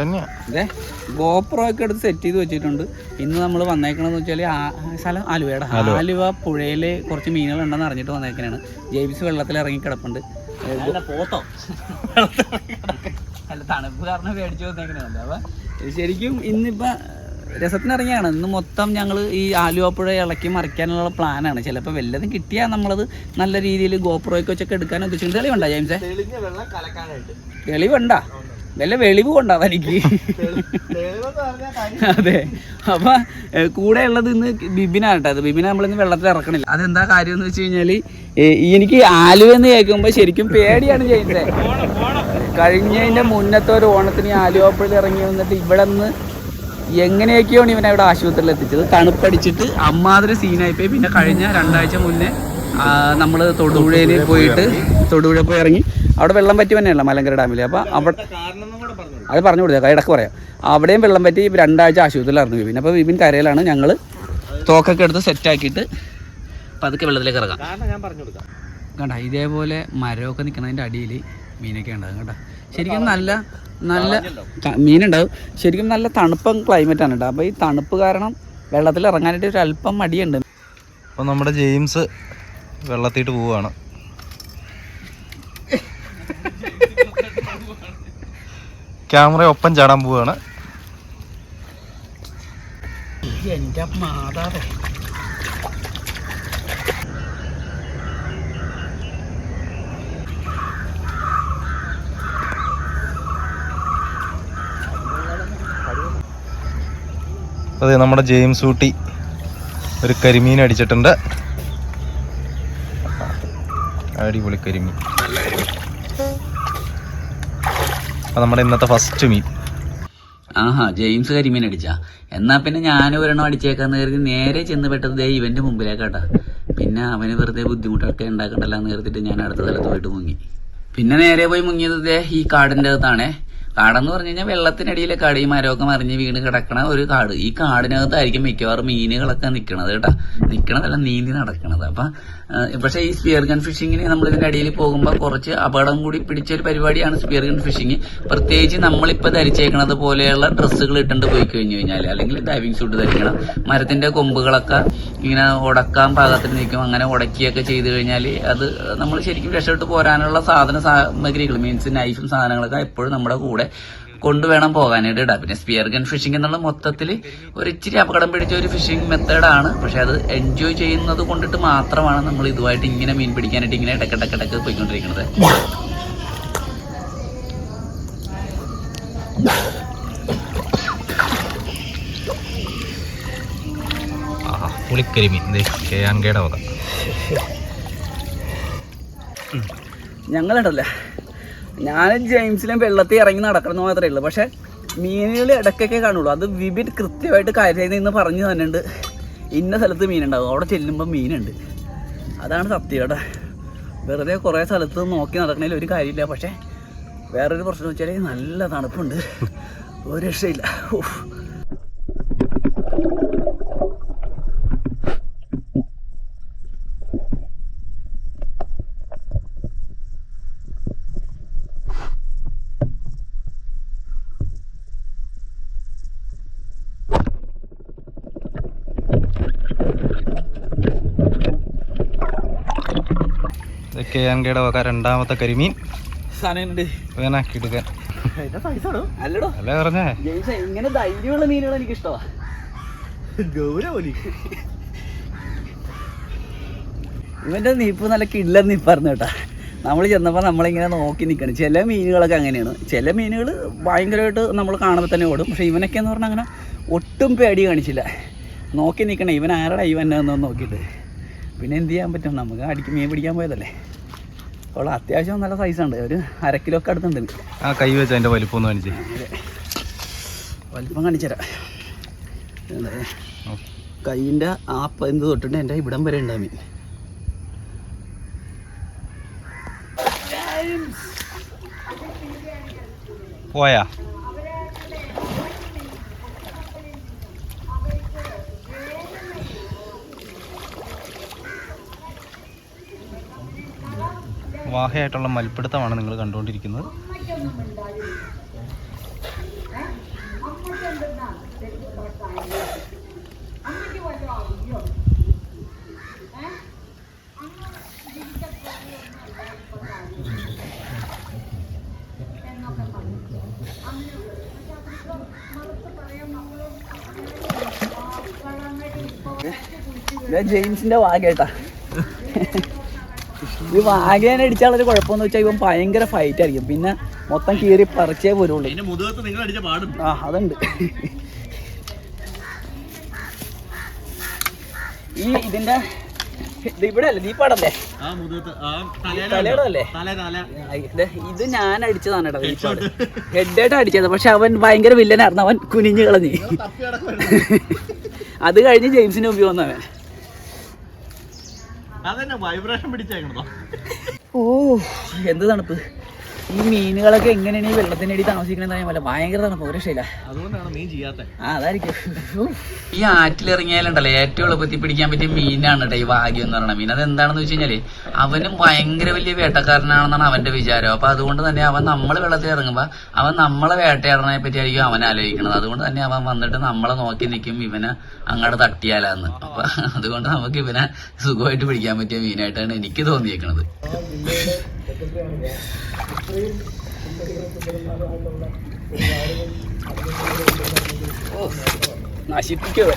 എന്റെ ഗോപ്രോ ഒക്കെ എടുത്ത് സെറ്റ് ചെയ്ത് വെച്ചിട്ടുണ്ട്. ഇന്ന് നമ്മൾ വന്നേക്കണെന്ന് വെച്ചാൽ സ്ഥലം ആലുവയുടെ. ആലുവ. പുഴയിൽ കുറച്ച് മീനുകൾ ഉണ്ടെന്ന് അറിഞ്ഞിട്ട് വന്നേക്കണാണ്. ജെയിംസ് വെള്ളത്തിൽ ഇറങ്ങി കിടപ്പുണ്ട്. പോത്തോ. അല്ല തണുപ്പ് കാരണം മേടിച്ചു വന്നേക്കണല്ല അപ്പൊ ശരിക്കും ഇന്നിപ്പോ രസത്തിനിറങ്ങിയാണ്. ഇന്ന് മൊത്തം ഞങ്ങൾ ഈ ആലുവാപ്പുഴ പുഴ ഇളക്കി മറിക്കാനുള്ള പ്ലാനാണ്. ചിലപ്പോൾ വല്ലതും കിട്ടിയാൽ നമ്മളത് നല്ല രീതിയിൽ ഗോപ്രോയ്ക്ക് വെച്ചൊക്കെ എടുക്കാൻ ഉദ്ദേശിക്കുന്നത് തെളിവുണ്ടോ ജെയിംസേ തെളിവുണ്ടാ? വല്ല വെളിവ് കൊണ്ടാ തനിക്ക് അതെ. അപ്പൊ കൂടെ ഉള്ളത് ഇന്ന് ബിബിനാണ് അത് ബിബിനെ നമ്മളിന്ന് വെള്ളത്തിൽ ഇറക്കണില്ല. അതെന്താ കാര്യം എന്ന് വെച്ച് കഴിഞ്ഞാൽ എനിക്ക് ആലുവ എന്ന് കേൾക്കുമ്പോ ശരിക്കും പേടിയാണ് ചെയ്യുന്നത് കഴിഞ്ഞതിന്റെ മുന്നത്തെ ഒരു ഓണത്തിന് ആലുവപ്പുഴയിൽ ഇറങ്ങി വന്നിട്ട് ഇവിടെ നിന്ന് എങ്ങനെയൊക്കെയാണ് ഇവനെ ഇവിടെ ആശുപത്രിയിൽ എത്തിച്ചത്. തണുപ്പടിച്ചിട്ട് അമ്മാതിരി സീനായിപ്പോയി പിന്നെ കഴിഞ്ഞ രണ്ടാഴ്ച മുന്നേ നമ്മൾ തൊടുപുഴയിൽ പോയിട്ട് തൊടുപുഴ പോയി ഇറങ്ങി. അവിടെ വെള്ളം പറ്റി തന്നെയല്ല മലങ്കര ഡാമിൽ അപ്പോൾ അവിടെ അത് പറഞ്ഞു കൊടുത്തേക്കാം ഇടയ്ക്ക് പറയാം. അവിടെയും വെള്ളം പറ്റി രണ്ടാഴ്ച ആശുപത്രിയിലായിരുന്നു വിപിൻ അപ്പോൾ വിപിൻ കരയിലാണ് ഞങ്ങൾ തോക്കൊക്കെ എടുത്ത് സെറ്റാക്കിയിട്ട് പതുക്കെ വെള്ളത്തിലേക്ക് ഇറങ്ങാം. കാരണം ഞാൻ പറഞ്ഞു കൊടുക്കാം. കണ്ട ഇതേപോലെ മരമൊക്കെ നിൽക്കുന്നതിന്റെ അടിയിൽ മീനൊക്കെ ഉണ്ടാകും കേട്ടോ ശരിക്കും നല്ല നല്ല മീനുണ്ടാവും. ശരിക്കും നല്ല തണുപ്പം ക്ലൈമറ്റ് ആണ് കേട്ടോ അപ്പോൾ ഈ തണുപ്പ് കാരണം വെള്ളത്തിൽ ഇറങ്ങാനായിട്ട് ഒരു അല്പം മടിയുണ്ട്. അപ്പോൾ നമ്മുടെ ജെയിംസ് വെള്ളത്തിയിട്ട് പോവുകയാണ്. ക്യാമറ ഒപ്പം ചാടാൻ പോവുകയാണ്. എന്റെ മാതാവേ. അതെ നമ്മുടെ ജെയിംസ് ഊട്ടി ഒരു കരിമീൻ അടിച്ചിട്ടുണ്ട്. അടിപൊളി കരിമീൻ. അപ്പോൾ നമ്മുടെ ഇന്നത്തെ ഫസ്റ്റ് മീൻ ആഹാ ജെയിംസ് കരിമീൻ അടിച്ചാ. എന്നാ പിന്നെ ഞാൻ ഒരെണ്ണം അടിച്ചേക്കാന്ന് കരുതി നേരെ ചെന്ന് പെട്ടത് ദേ ഇവന്റെ മുമ്പിലേക്കാട്ടാ. പിന്നെ അവന് വെറുതെ ബുദ്ധിമുട്ടൊക്കെ ഉണ്ടാക്കണ്ടല്ലോ എന്ന് കരുതിട്ട് ഞാൻ അടുത്ത സ്ഥലത്ത് പോയിട്ട് മുങ്ങി. പിന്നെ നേരെ പോയി മുങ്ങിയത് ദേ ഈ കാടിന്റെ അകത്താണേ. കാടെന്ന് പറഞ്ഞു കഴിഞ്ഞാൽ വെള്ളത്തിനടിയിലെ കാട് ഈ മരമൊക്കെ മറിഞ്ഞ് വീണ് കിടക്കണ ഒരു കാട്. ഈ കാടിനകത്തായിരിക്കും മിക്കവാറും മീനുകളൊക്കെ നിൽക്കണത് കേട്ടോ. നിൽക്കണതല്ല നീന്തി നടക്കണത്. അപ്പൊ പക്ഷെ ഈ സ്പിയർ ഗൺ ഫിഷിങ്ങിന് നമ്മൾ ഇതിന്റെ അടിയിൽ പോകുമ്പോൾ കുറച്ച് അപകടം കൂടി പിടിച്ച ഒരു പരിപാടിയാണ് സ്പിയർ ഗൺ ഫിഷിങ് പ്രത്യേകിച്ച് നമ്മളിപ്പോൾ ധരിച്ചേക്കണത് പോലെയുള്ള ഡ്രസ്സുകൾ ഇട്ടുകൊണ്ട് പോയി കഴിഞ്ഞു കഴിഞ്ഞാൽ അല്ലെങ്കിൽ ഡൈവിംഗ് സൂട്ട് ധരിക്കണം. മരത്തിന്റെ കൊമ്പുകളൊക്കെ ഇങ്ങനെ ഉടക്കാൻ പാകത്തിന് നിൽക്കും. അങ്ങനെ ഉടക്കിയൊക്കെ ചെയ്ത് കഴിഞ്ഞാൽ അത് നമ്മൾ ശരിക്കും രക്ഷപ്പെട്ട് പോരാനുള്ള സാധന സാമഗ്രികൾ മീൻസ് നൈഫും സാധനങ്ങളൊക്കെ എപ്പോഴും നമ്മുടെ കൂടെ കൊണ്ടുവേണം പോകാനായിട്ട് ഇടാം. പിന്നെ സ്പിയർ ഗൺ ഫിഷിംഗ് എന്നുള്ള മൊത്തത്തിൽ ഒരു ഇച്ചിരി അപകടം പിടിച്ച ഒരു ഫിഷിംഗ് മെത്തേഡാണ് പക്ഷെ അത് എൻജോയ് ചെയ്യുന്നത് കൊണ്ടിട്ട് മാത്രമാണ് നമ്മൾ ഇതുമായിട്ട് ഇങ്ങനെ മീൻ പിടിക്കാനായിട്ട് ഇങ്ങനെ ഇടക്കിടക്കിടക്ക് പോയിക്കൊണ്ടിരിക്കുന്നത്. പുളിക്കരിമീൻ കേയാൻകയുടെ വക. ഞങ്ങളുണ്ടല്ലേ ഞാനും ജെയിംസിലും വെള്ളത്തിൽ ഇറങ്ങി നടക്കണം മാത്രമേ ഉള്ളൂ. പക്ഷേ മീനുകൾ ഇടയ്ക്കൊക്കെ കാണുള്ളൂ. അത് വിപിൻ കൃത്യമായിട്ട് കാര്യം നിന്ന് പറഞ്ഞു തന്നിട്ടുണ്ട്. ഇന്ന സ്ഥലത്ത് മീനുണ്ടാവും. അവിടെ ചെല്ലുമ്പോൾ മീനുണ്ട്. അതാണ് സത്യം കേട്ടോ. വെറുതെ കുറേ സ്ഥലത്ത് നോക്കി നടക്കണതിൽ ഒരു കാര്യമില്ല. പക്ഷേ വേറൊരു പ്രശ്നം വെച്ചാൽ നല്ല തണുപ്പുണ്ട്. ഒരു രക്ഷയില്ല. ഉഫ്. കേയാൻകയുടെ വക രണ്ടാമത്തെ കരിമീൻ. സാധനമുണ്ട്. വേനാക്കി എടുക്കാൻ അതിന്റെ പൈസ അല്ല പറഞ്ഞേ? ഇങ്ങനെ ധൈര്യമുള്ള മീനുകൾ എനിക്ക് ഇഷ്ടമാണ് ഇവന്റെ നീപ്പ് നല്ല കിടിലൻ നീപ്പായിരുന്നു കേട്ടാ. നമ്മൾ ചെന്നപ്പോൾ നമ്മളിങ്ങനെ നോക്കി നിൽക്കണം ചില മീനുകളൊക്കെ അങ്ങനെയാണ്. ചില മീനുകൾ ഭയങ്കരമായിട്ട് നമ്മൾ കാണുമ്പോൾ തന്നെ ഓടും. പക്ഷേ ഇവനൊക്കെ എന്ന് പറഞ്ഞാൽ അങ്ങനെ ഒട്ടും പേടി കാണിച്ചില്ല. നോക്കി നിൽക്കണേ ഇവൻ ആരുടെ ഇവൻ എന്നൊന്ന് നോക്കിയിട്ട്. പിന്നെ എന്ത് ചെയ്യാൻ പറ്റും? നമുക്ക് അടിക്ക് മീൻ പിടിക്കാൻ പോയതല്ലേ. അപ്പോൾ അത്യാവശ്യം നല്ല സൈസ് ഉണ്ട്. ഒരു അര കിലോ ഒക്കെ അടുത്തുണ്ട്. ആ കൈ വെച്ച് അതിന്റെ വലിപ്പം ഒന്ന് കാണിച്ചേ. വലിപ്പം കാണിച്ചുതരാം കൈയിന്റെ ആ എന്ത് തൊട്ടിട്ട് എന്റെ ഇവിടം വരെ ഉണ്ടാവും മീൻ പോയാ? വാഹയായിട്ടുള്ള മൽപ്പിടുത്തമാണ് നിങ്ങൾ കണ്ടുകൊണ്ടിരിക്കുന്നത്. ജെയിംസിന്റെ വാഗേട്ടാ ഈ വാഗേനെ അടിച്ചാലൊരു കുഴപ്പമെന്ന് വെച്ചാൽ ഇവൻ ഭയങ്കര ഫൈറ്റ് ആയിരിക്കും. പിന്നെ മൊത്തം കീറി പറിച്ചേ പോരുള്ളൂ ആ അതുണ്ട്. ഈ ഇതിന്റെ ഇത് ഇവിടെ അല്ലേ? നീ പടല്ലേ? തലയുടെ അല്ലേ? ഇത് ഞാൻ അടിച്ചതാണ് കേട്ടോ ഈ പാട്. ഹെഡായിട്ട് അടിച്ചത്. പക്ഷെ അവൻ ഭയങ്കര വില്ലനായിരുന്നു അവൻ കുനിഞ്ഞു കളഞ്ഞു. അത് കഴിഞ്ഞ് ജെയിംസിന് മുമ്പിൽ വന്നവൻ. അതന്നെ വൈബ്രേഷൻ പിടിച്ചേക്കണതോ. ഓ എന്ത് തണുപ്പ്. ഈ മീനുകളൊക്കെ എങ്ങനെയാണ് ഈ വെള്ളത്തിനടി താമസിക്കണമെന്ന് അറിയാൻ പറ്റില്ല. ഭയങ്കര തണുപ്പ് ഒരു രക്ഷയില്ല. അതുകൊണ്ടാണ് മീൻ ചെയ്യാത്ത. ആ അതായിരിക്കും. ഈ ആറ്റിലിറങ്ങിയാലുണ്ടല്ലോ ഏറ്റവും എളുപ്പത്തിൽ പിടിക്കാൻ പറ്റിയ മീനാണ് കേട്ടോ ഈ വാഗ്യം എന്ന് പറയുന്ന മീൻ. അത് എന്താണെന്ന് വെച്ച് കഴിഞ്ഞാൽ അവനും ഭയങ്കര വലിയ വേട്ടക്കാരനാണെന്നാണ് അവന്റെ വിചാരം. അപ്പൊ അതുകൊണ്ട് തന്നെ അവൻ നമ്മൾ വെള്ളത്തിൽ ഇറങ്ങുമ്പോ അവൻ നമ്മളെ വേട്ടയാടനെ പറ്റിയായിരിക്കും അവൻ ആലോചിക്കുന്നത് അതുകൊണ്ട് തന്നെ അവൻ വന്നിട്ട് നമ്മളെ നോക്കി നിൽക്കും ഇവനെ അങ്ങോട്ട് തട്ടിയാലാന്ന്. അപ്പൊ അതുകൊണ്ട് നമുക്ക് ഇവനെ സുഖമായിട്ട് പിടിക്കാൻ പറ്റിയ മീനായിട്ടാണ് എനിക്ക് തോന്നിയേക്കണത് നശിപ്പിക്കുക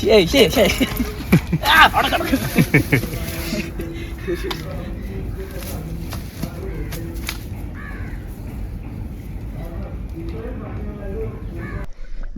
ശരി ശരി ശരി. ആ,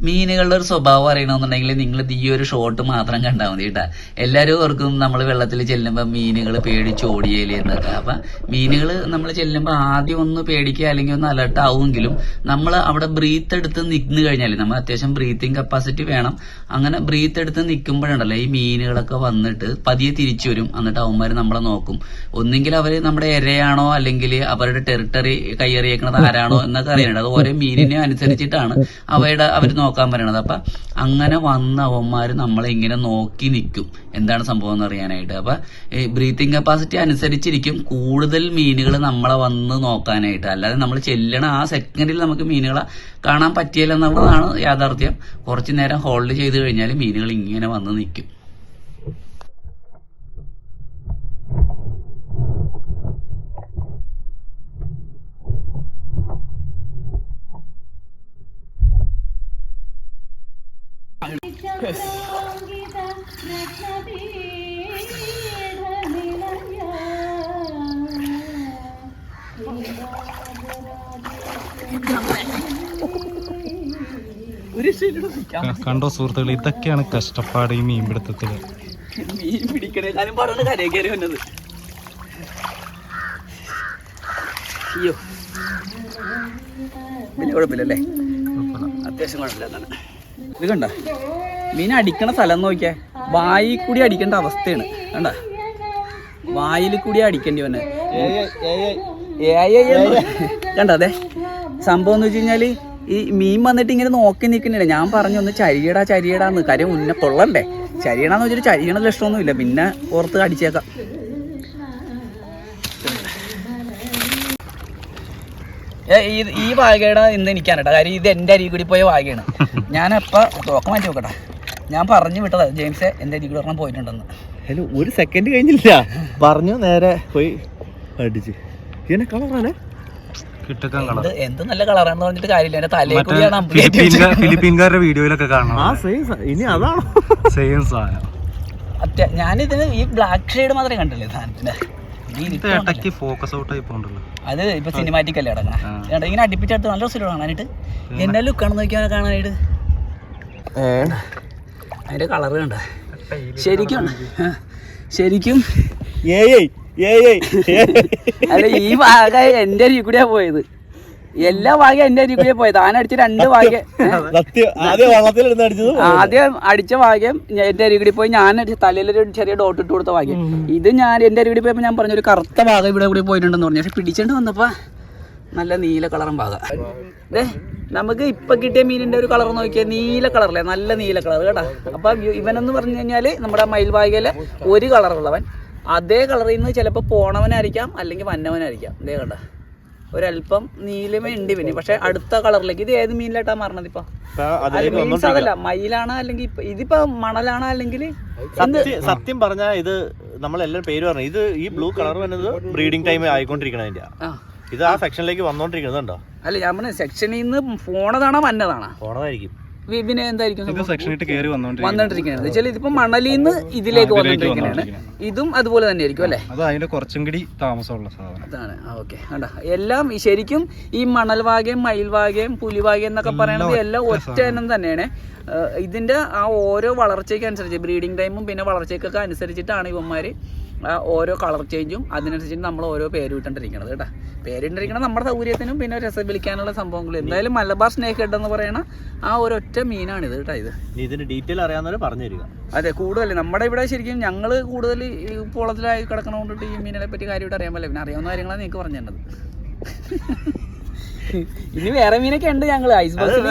മീനുകളുടെ ഒരു സ്വഭാവം അറിയണമെന്നുണ്ടെങ്കിൽ നിങ്ങൾ ഈ ഒരു ഷോട്ട് മാത്രം കണ്ടാൽ മതി കേട്ടാ. എല്ലാവരും ഓർക്കും നമ്മൾ വെള്ളത്തിൽ ചെല്ലുമ്പോൾ മീനുകൾ പേടിച്ച് ഓടിയേലേ എന്നൊക്കെ. അപ്പം മീനുകൾ നമ്മൾ ചെല്ലുമ്പോൾ ആദ്യം ഒന്ന് പേടിക്കുക അല്ലെങ്കിൽ ഒന്ന് അലർട്ട് ആവുമെങ്കിലും നമ്മൾ അവിടെ ബ്രീത്ത് എടുത്ത് നിന്ന് കഴിഞ്ഞാൽ നമ്മൾ അത്യാവശ്യം ബ്രീത്തിങ് കപ്പാസിറ്റി വേണം. അങ്ങനെ ബ്രീത്ത് എടുത്ത് നിൽക്കുമ്പോഴുണ്ടല്ലോ ഈ മീനുകളൊക്കെ വന്നിട്ട് പതിയെ തിരിച്ചു വരും. എന്നിട്ട് അവന്മാർ നമ്മളെ നോക്കും. ഒന്നെങ്കിൽ അവർ നമ്മുടെ ഇരയാണോ അല്ലെങ്കിൽ അവരുടെ ടെറിട്ടറി കയ്യേറിയേക്കണത് ആരാണോ എന്നൊക്കെ അറിയണത് അത് ഓരോ മീനിനെ അനുസരിച്ചിട്ടാണ് അവയുടെ അവർ നോക്കാൻ പറയണത്. അപ്പൊ അങ്ങനെ വന്ന അവന്മാർ നമ്മളെ ഇങ്ങനെ നോക്കി നിൽക്കും എന്താണ് സംഭവം എന്ന് അറിയാനായിട്ട്. അപ്പൊ ബ്രീത്തിങ് കപ്പാസിറ്റി അനുസരിച്ചിരിക്കും കൂടുതൽ മീനുകൾ നമ്മളെ വന്ന് നോക്കാനായിട്ട്. അല്ലാതെ നമ്മൾ ചെല്ലണ ആ സെക്കൻഡിൽ നമുക്ക് മീനുകളെ കാണാൻ പറ്റിയില്ല എന്നുള്ളതാണ് യാഥാർത്ഥ്യം. കുറച്ചു നേരം ഹോൾഡ് ചെയ്ത് കഴിഞ്ഞാൽ മീനുകൾ ഇങ്ങനെ വന്ന് നിൽക്കും കണ്ടോ സുഹൃത്തുക്കൾ ഇതൊക്കെയാണ് കഷ്ടപ്പാട് ഈ മീൻപിടുത്തത്തിൽ. മീൻ പിടിക്കണേക്കാളും പാടാണ് കരയിൽ കയറി വന്നത്. അയ്യോ. വലിയ കുഴപ്പമില്ലല്ലേ? അത്യാവശ്യം കുഴപ്പമില്ല എന്നാണ്. ഇത് കണ്ട? മീൻ അടിക്കണ സ്ഥലം നോക്കിയേ. വായിൽ കൂടി അടിക്കേണ്ട അവസ്ഥയാണ്. കണ്ട? വായിൽ കൂടി അടിക്കേണ്ടി വന്നെ. കണ്ട അതെ? സംഭവം എന്ന് വെച്ച് കഴിഞ്ഞാൽ ഈ മീൻ വന്നിട്ട് ഇങ്ങനെ നോക്കി നിൽക്കുന്നില്ല. ഞാൻ പറഞ്ഞു ഒന്ന് ചരിയടാ ചരിയടാന്ന്. കാര്യം ഉന്നെ കൊള്ളണ്ടേ. ചരിയണാന്ന് വെച്ചിട്ട് ചരിയണ ലക്ഷണമൊന്നുമില്ല. പിന്നെ ഓർത്ത് അടിച്ചേക്കാം ഈ- വാഗയുടെ ഇന്ന് എനിക്കാണ് കേട്ടോ. കാര്യം ഇത് എന്റെ അരി കൂടി പോയ വാഗയാണ് ഞാനപ്പോൾ തോക്കം മാറ്റി നോക്കട്ടെ ഞാൻ പറഞ്ഞു വിട്ടതാ ജെയിംസ് എന്റെ അരി കൂടി പോയിട്ടുണ്ടെന്ന്. ഹലോ ഒരു സെക്കൻഡ് കഴിഞ്ഞില്ല. പറഞ്ഞു നേരെ പോയി അടിച്ച്. കളറാണേ എന്ത് നല്ല കളറാണെന്ന് പറഞ്ഞിട്ട് കാര്യമില്ല. എന്റെ തലയിൽ കൂടിയാണ് ഫിലിപ്പീൻകാരുടെ വീഡിയോയിലൊക്കെ കാണണം ആ സെയിം ഇനി അതാണോ? സെയിം സാധനം. ഞാനിതിന് ഈ ബ്ലാക്ക് ഷെയ്ഡ് മാത്രമേ കണ്ടുള്ളൂ സാധനത്തിന്റെ ഇടയ്ക്ക് ഫോക്കസ് ഔട്ട് ആയി പോകണ്ടല്ലോ. അത് ഇപ്പൊ സിനിമാറ്റിക് അല്ലേ അടങ്ങണ. ഇങ്ങനെ അടുപ്പിച്ചടുത്ത് നല്ല രസമില്ല കാണാനായിട്ട് എന്നെ ലുക്കാണ് നോക്കിയാൽ കാണാനായിട്ട്? അതിന്റെ കളർ കണ്ട? ശരിക്കും ശരിക്കും. ഏയ്. അല്ല ഈ ഭാഗ എന്റെ അരിയിൽ കൂടിയാ പോയത്. എല്ലാ വാഗ എന്റെ അരിയിൽ കൂടിയാ പോയത്. ആനടിച്ച രണ്ട് ഭാഗ്യം ആദ്യം അടിച്ച ഭാഗ്യം എന്റെ എന്റെ അരികിടി പോയി. ഞാൻ അടിച്ച തലയിലൊരു ചെറിയ ഡോട്ട് ഇട്ട് കൊടുത്ത ഭാഗ്യം ഇത് ഞാൻ എന്റെ അരികിടി പോയപ്പോ ഞാൻ പറഞ്ഞ ഒരു കറുത്ത ഭാഗം ഇവിടെ കൂടി പോയിട്ടുണ്ടെന്ന് പറഞ്ഞു. പക്ഷെ പിടിച്ചോണ്ട് വന്നപ്പോ നല്ല നീല കളറും ഭാഗം ദേ നമുക്ക് ഇപ്പൊ കിട്ടിയ മീനിന്റെ ഒരു കളർ നോക്കിയാൽ നീല കളറല്ലേ? നല്ല നീല കളർ കേട്ടോ. അപ്പൊ ഇവനെന്ന് പറഞ്ഞു കഴിഞ്ഞാൽ നമ്മുടെ മയിൽവാഗയിലെ ഒരു കളറുള്ളവൻ അതേ കളറിൽ നിന്ന് ചിലപ്പോൾ പോണവനായിരിക്കാം അല്ലെങ്കിൽ വന്നവനായിരിക്കാം. ഇതേ കണ്ട? ഒരല്പം നീലമേ ഉണ്ട് പിന്നെ. പക്ഷെ അടുത്ത കളറിലേക്ക് ഇത് ഏത് മീനിലായിട്ടാ മാറണത് ഇപ്പൊ? മീൻസ് അതല്ല മയിലാണ് അല്ലെങ്കിൽ ഇതിപ്പോ മണലാണ് അല്ലെങ്കിൽ സത്യം പറഞ്ഞാൽ ഇത് നമ്മളെല്ലാം പേര് പറഞ്ഞു. ഇത് ഈ ബ്ലൂ കളർ വന്നത് ബ്രീഡിംഗ് ടൈം ആയിക്കൊണ്ടിരിക്കണ ഇത് ആ സെക്ഷനിലേക്ക് വന്നോണ്ടിരിക്കുന്നുണ്ടോ അല്ല ഞാൻ പറഞ്ഞ സെക്ഷനിൽ നിന്ന് പോണതാണോ വന്നതാണോ? പോണതായിരിക്കും. പിന്നെ എന്തായിരിക്കും വന്നോണ്ടിരിക്കുന്നത്. വെച്ചാൽ ഇതിപ്പോ മണലിൽ നിന്ന് ഇതിലേക്ക് വന്നോണ്ടിരിക്കുന്നതാണ്. ഇതും അതുപോലെ തന്നെ ആയിരിക്കും അല്ലേ അത് അതിന്റെ കുറച്ചും കൂടി താമസമുള്ള സാധനം. ഓക്കെ. കണ്ടോ? എല്ലാം ശരിക്കും ഈ മണൽവാകയും മയിൽവാകയും പുലിവാകയും എന്നൊക്കെ പറയുന്നത് എല്ലാം ഒറ്റ ഇനം തന്നെയാണ്. ഇതിന്റെ ആ ഓരോ വളർച്ചയ്ക്ക് അനുസരിച്ച് ബ്രീഡിംഗ് ടൈമും പിന്നെ വളർച്ചയ്ക്കൊക്കെ അനുസരിച്ചിട്ടാണ് ഇവന്മാർ ആ ഓരോ കളർ ചേഞ്ചും അതിനനുസരിച്ച് നമ്മൾ ഓരോ പേര് വിട്ടോണ്ടിരിക്കണത് കേട്ടോ. പേരിട്ടിരിക്കണം നമ്മുടെ സൗകര്യത്തിനും പിന്നെ രസം വിളിക്കാനുള്ള സംഭവങ്ങൾ എന്തായാലും മലബാർ സ്നേക്ക് ഹെഡ് എന്ന് പറയുന്ന ആ ഒരൊറ്റ മീനാണിത് കേട്ടോ ഇത്. ഇതിന്റെ ഡീറ്റെയിൽ അറിയാവുന്നവര് പറഞ്ഞു തരിക. അതെ കൂടുതൽ നമ്മുടെ ഇവിടെ ശരിക്കും ഞങ്ങൾ കൂടുതൽ ഈ കുളത്തിലായി കിടക്കണ കൊണ്ടിട്ട് ഈ മീനിനെ പറ്റി കാര്യമായിട്ട് അറിയാൻ പറ്റില്ല. പിന്നെ അറിയാവുന്ന കാര്യങ്ങളാണ് നിങ്ങൾക്ക് പറഞ്ഞു തന്നത് ഇനി വേറെ മീനൊക്കെ ഉണ്ട് ഞങ്ങൾ ഐസ് ബോക്സിൽ.